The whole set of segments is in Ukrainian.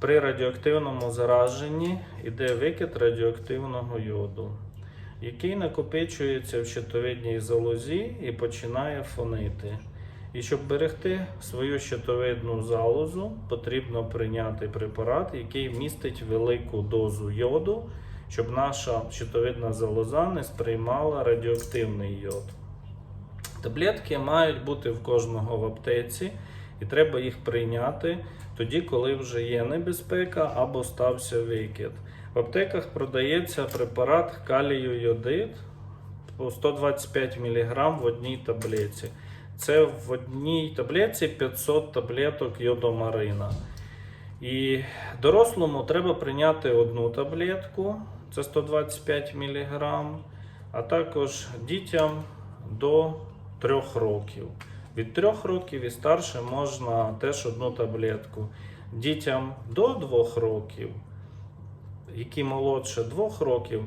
При радіоактивному зараженні йде викид радіоактивного йоду, який накопичується в щитовидній залозі і починає фонити. І щоб берегти свою щитовидну залозу, потрібно прийняти препарат, який містить велику дозу йоду, щоб наша щитовидна залоза не сприймала радіоактивний йод. Таблетки мають бути в кожного в аптеці, і треба їх прийняти тоді, коли вже є небезпека або стався викид. В аптеках продається препарат калію йодид по 125 мг в одній таблетці. Це в одній таблетці 500 таблеток йодомарина. І дорослому треба прийняти одну таблетку, це 125 мг, а також дітям до 3 років. Від 3 років і старше можна теж одну таблетку. Дітям до 2 років, які молодше 2 років,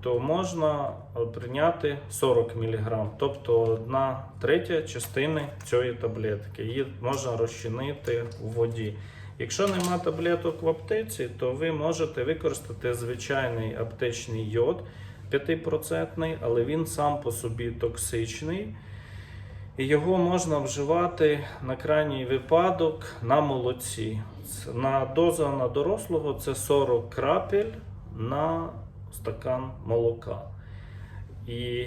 то можна прийняти 40 мг, тобто одна третя частини цієї таблетки. Її можна розчинити у воді. Якщо нема таблеток в аптеці, то ви можете використати звичайний аптечний йод 5%, але він сам по собі токсичний. Його можна вживати на крайній випадок на молоці. На доза на дорослого це 40 крапель на стакан молока. І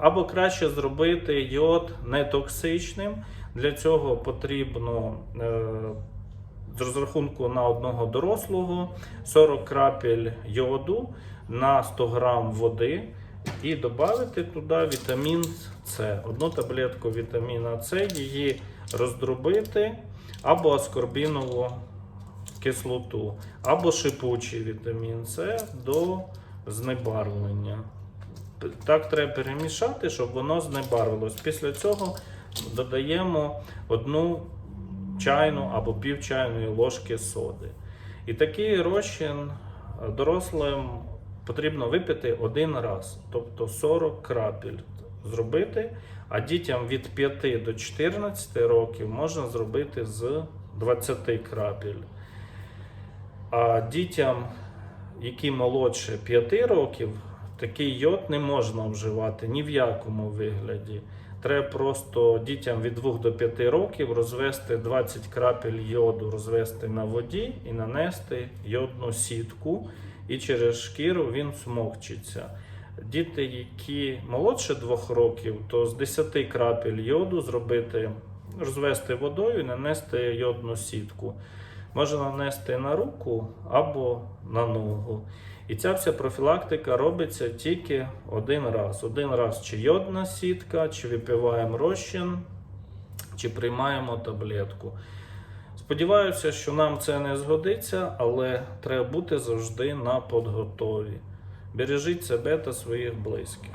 або краще зробити йод нетоксичним. Для цього потрібно е, з розрахунку на одного дорослого 40 крапель йоду на 100 грам води і додати туди вітамін С. Одну таблетку вітаміна С, її роздробити або аскорбінову кислоту, або шипучий вітамін С до знебарвлення. Так треба перемішати, щоб воно знебарвилось. Після цього додаємо одну чайну або пів чайної ложки соди. І такий розчин дорослим потрібно випити один раз, тобто 40 крапель зробити. А дітям від 5 до 14 років можна зробити з 20 крапель. А дітям, які молодше 5 років, такий йод не можна вживати ні в якому вигляді. Треба просто дітям від 2 до 5 років розвести 20 крапель йоду, розвести на воді і нанести йодну сітку, і через шкіру він смокчиться. Діти, які молодше 2 років, то з 10 крапель йоду зробити, розвести водою і нанести йодну сітку. Можна нанести на руку або на ногу. І ця вся профілактика робиться тільки один раз. Один раз чи йодна сітка, чи випиваємо розчин, чи приймаємо таблетку. Сподіваюся, що нам це не згодиться, але треба бути завжди на подготові. Бережіть себе та своїх близьких.